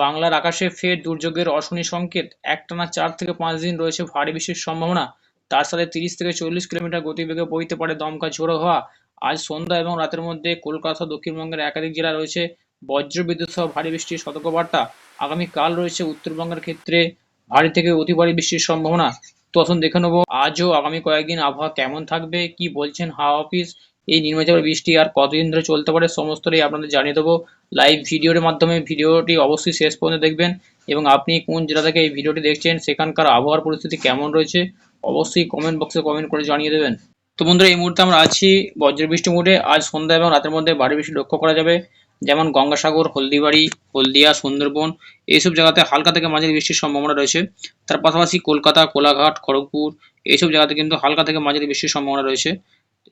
বাংলার আকাশে ফের দুর্যোগের অশনি সংকেত। একটানা চার থেকে পাঁচ দিন রয়েছে ভারী বৃষ্টির সম্ভাবনা। তার সাথে তিরিশ থেকে চল্লিশ কিলোমিটার গতিবেগে বইতে পারে দমকা ঝোড়ো হওয়া। আজ সন্ধ্যা এবং রাতের মধ্যে কলকাতা দক্ষিণবঙ্গের একাধিক জেলা রয়েছে বজ্রবিদ্যুৎ সহ ভারী বৃষ্টির সতর্কবার্তা। আগামীকাল রয়েছে উত্তরবঙ্গের ক্ষেত্রে ভারী থেকে অতি ভারী বৃষ্টির সম্ভাবনা। তো আসুন দেখে নেব। আজও আগামী কয়েকদিন আবহাওয়া কেমন থাকবে, কি বলছেন হাওয়া অফিস এই নিম্নচাপের বৃষ্টি আর কতদিন ধরে চলতে পারে সমস্তটাই আপনাদের জানিয়ে দেবো। লাইভ ভিডিওর মাধ্যমে ভিডিওটি অবশ্যই শেষ পর্যন্ত দেখবেন এবং আপনি কোন জেলা থেকে এই ভিডিওটি দেখছেন, সেখানকার আবহাওয়ার পরিস্থিতি কেমন রয়েছে, অবশ্যই কমেন্ট বক্সে কমেন্ট করে জানিয়ে দেবেন। তো বন্ধুরা, এই মুহূর্তে আমরা আছি বজ্রবৃষ্টি মোডে। আজ সন্ধ্যা এবং রাতের মধ্যে ভারী বৃষ্টি লক্ষ্য করা যাবে, যেমন গঙ্গাসাগর, হলদিবাড়ি, হলদিয়া, সুন্দরবন, এইসব জায়গাতে হালকা থেকে মাঝারি বৃষ্টির সম্ভাবনা রয়েছে। তার পাশাপাশি কলকাতা, কোলাঘাট, খড়গপুর, এইসব জায়গাতে কিন্তু হালকা থেকে মাঝারি বৃষ্টির সম্ভাবনা রয়েছে।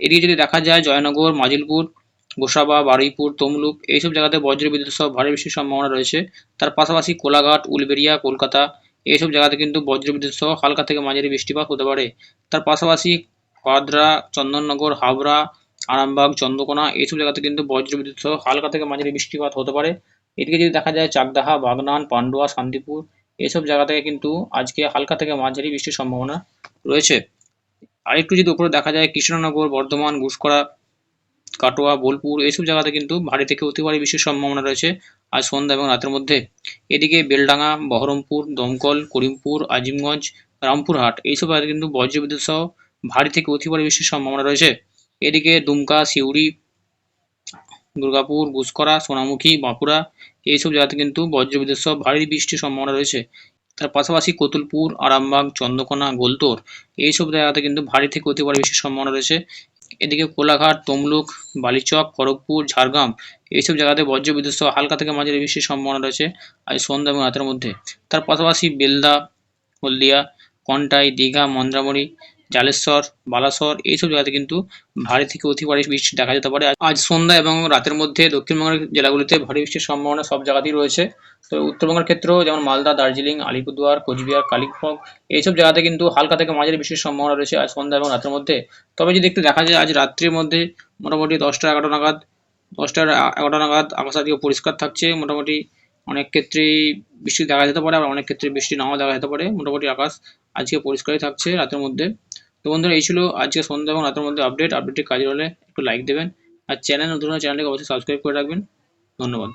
এদিকে যদি দেখা যায়, জয়নগর, মাজিলপুর, গোসাবা, বারুইপুর, তমলুক, এইসব জায়গাতে বজ্রবিদ্যুৎ সহ ভারী বৃষ্টির সম্ভাবনা রয়েছে। তার পাশাপাশি কোলাঘাট, উলবেড়িয়া, কলকাতা, এইসব জায়গাতে কিন্তু বজ্রবিদ্যুৎ সহ হালকা থেকে মাঝারি বৃষ্টিপাত হতে পারে। তার পাশাপাশি ভাদ্রা চন্দননগর হাবড়া আরামবাগ, চন্দ্রকোনা, এইসব জায়গাতে কিন্তু বজ্রবিদ্যুৎ সহ হালকা থেকে মাঝারি বৃষ্টিপাত হতে পারে। এদিকে যদি দেখা যায়, চাকদাহা, বাগনান, পান্ডুয়া, শান্তিপুর, এইসব জায়গা থেকে কিন্তু আজকে হালকা থেকে মাঝারি বৃষ্টির সম্ভাবনা রয়েছে। আরেকটু যদি উপরে দেখা যায় কৃষ্ণনগর, বর্ধমান ঘুষকরা কাটোয়া, বোলপুর, এইসব জায়গাতে কিন্তু ভারী থেকে অতি ভারী বৃষ্টির সম্ভাবনা রয়েছে আজ সন্ধ্যা এবং রাতের মধ্যে। এদিকে বেলডাঙ্গা, বহরমপুর, দমকল, করিমপুর, আজিমগঞ্জ, রামপুরহাট এইসব জায়গাতে কিন্তু বজ্রবিদ্যুৎ সহ ভারী থেকে অতি ভারী বৃষ্টির সম্ভাবনা রয়েছে। এদিকে দুমকা, সিউড়ি, দুর্গাপুর গুসকরা সোনামুখী, বাঁকুড়া এইসব জায়গাতে কিন্তু বজ্রবিদ্যুৎ সহ ভারী বৃষ্টির সম্ভাবনা রয়েছে। তার পাশাপাশি কতুলপুর, আরামবাগ, চন্দ্রকোনা, গোলতোর এইসব জায়গাতে কিন্তু ভারী থেকে অতি ভারী বৃষ্টির সম্ভাবনা রয়েছে। এদিকে কোলাঘাট, তমলুক, বালিচক, খড়গপুর, ঝাড়গ্রাম এইসব জায়গাতে বজ্রবিদ্যুৎ সহ হালকা থেকে মাঝে বৃষ্টির সম্ভাবনা রয়েছে আজ সন্ধ্যা এবং রাতের মধ্যে। তার পাশাপাশি বেলদা, হলদিয়া, কন্টাই, দীঘা, মন্দ্রামণি জালেশ্বর, বালাসর এইসব জায়গাতে কিন্তু ভারী থেকে অতি ভারী বৃষ্টি দেখা যেতে পারে। আজ সন্ধ্যা এবং রাতের মধ্যে দক্ষিণবঙ্গের জেলাগুলিতে ভারী বৃষ্টির সম্ভাবনা সব জায়গাতেই রয়েছে। তো উত্তরবঙ্গের ক্ষেত্রেও যেমন মালদা, দার্জিলিং, আলিপুরদুয়ার, কোচবিহার, কালিম্পং এইসব জায়গাতে কিন্তু হালকা থেকে মাঝারি বৃষ্টির সম্ভাবনা রয়েছে আজ সন্ধ্যা এবং রাতের মধ্যে। তবে যদি একটু দেখা যায়, আজ রাত্রির মধ্যে মোটামুটি দশটা এগারোটা নাগাদ, দশটা এগারোটা নাগাদ আকাশ আজকে পরিষ্কার থাকছে। মোটামুটি অনেক ক্ষেত্রেই বৃষ্টি দেখা যেতে পারে, আবার অনেক ক্ষেত্রে বৃষ্টি নাও দেখা যেতে পারে। মোটামুটি আকাশ আজকে পরিষ্কারই থাকছে রাতের মধ্যে। তো বন্ধুরা, এই ছিল আজকে সন্ধ্যা এবং রাতের মধ্যে আপডেট আপডেটটি কাজে হলে একটু লাইক দেবেন। আর চ্যানেল নতুন চ্যানেলটিকে অবশ্যই সাবস্ক্রাইব করে রাখবেন। ধন্যবাদ।